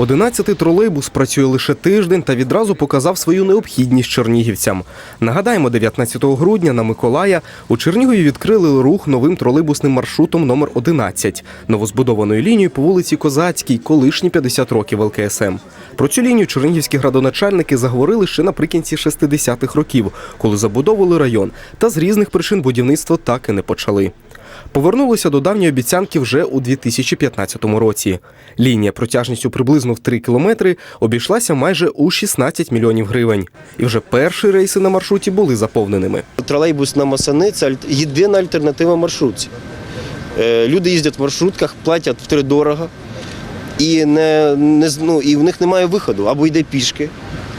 Одинадцятий тролейбус працює лише тиждень та відразу показав свою необхідність чернігівцям. Нагадаємо, 19 грудня на Миколая у Чернігові відкрили рух новим тролейбусним маршрутом номер 11 новозбудованою лінією по вулиці Козацькій, колишні 50 років ЛКСМ. Про цю лінію чернігівські градоначальники заговорили ще наприкінці 60-х років, коли забудовували район, та з різних причин будівництво так і не почали. Повернулися до давньої обіцянки вже у 2015 році. Лінія протяжністю приблизно в 3 кілометри обійшлася майже у 16 мільйонів гривень. І вже перші рейси на маршруті були заповненими. Тролейбус на Масани це єдина альтернатива маршрутці. Е, Люди їздять в маршрутках, платять втридорого, і, не, не, ну, і в них немає виходу. Або йде пішки,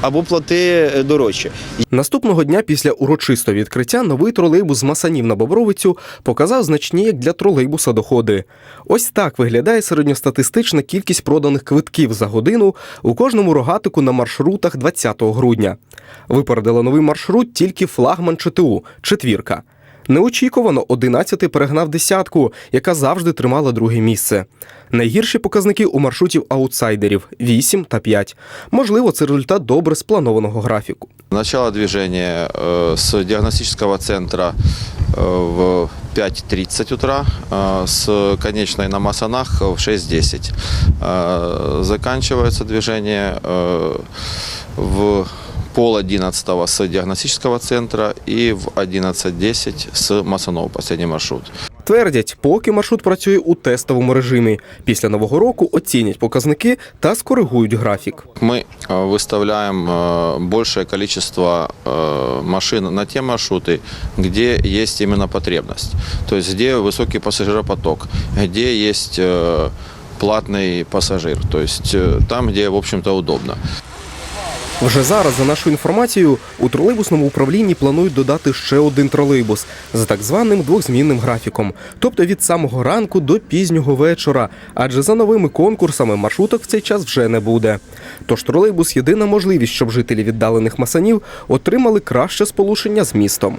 або плати е, дорожче. Наступного дня після урочистого відкриття новий тролейбус з Масанів на Бобровицю показав значні як для тролейбуса доходи. Ось так виглядає середньостатистична кількість проданих квитків за годину у кожному рогатику на маршрутах 20 грудня. Випередила новий маршрут тільки флагман ЧТУ четвірка. Неочікувано 11-й перегнав десятку, яка завжди тримала друге місце. Найгірші показники у маршрутів аутсайдерів 8 та 5. Можливо, це результат добре спланованого графіку. Начало движения э, с диагностического центра э, в 5.30 утра, э, с конечной на Масанах в 6.10. Э, Заканчивается движение э, в пол одиннадцатого с диагностического центра и в 11.10 с Масанов, последний маршрут. Твердять, поки маршрут працює у тестовому режимі. Після нового року оцінять показники та скоригують графік. Мы э, выставляем э, большее количество э, машин на те маршруты, где есть именно потребность. То есть где высокий пассажиропоток, где есть э, платный пассажир. То есть э, там, где, в общем-то, удобно. Вже зараз, за нашою інформацією, у тролейбусному управлінні планують додати ще один тролейбус за так званим двохзмінним графіком, тобто від самого ранку до пізнього вечора. Адже за новими конкурсами маршруток в цей час вже не буде. Тож тролейбус єдина можливість, щоб жителі віддалених масанів отримали краще сполучення з містом.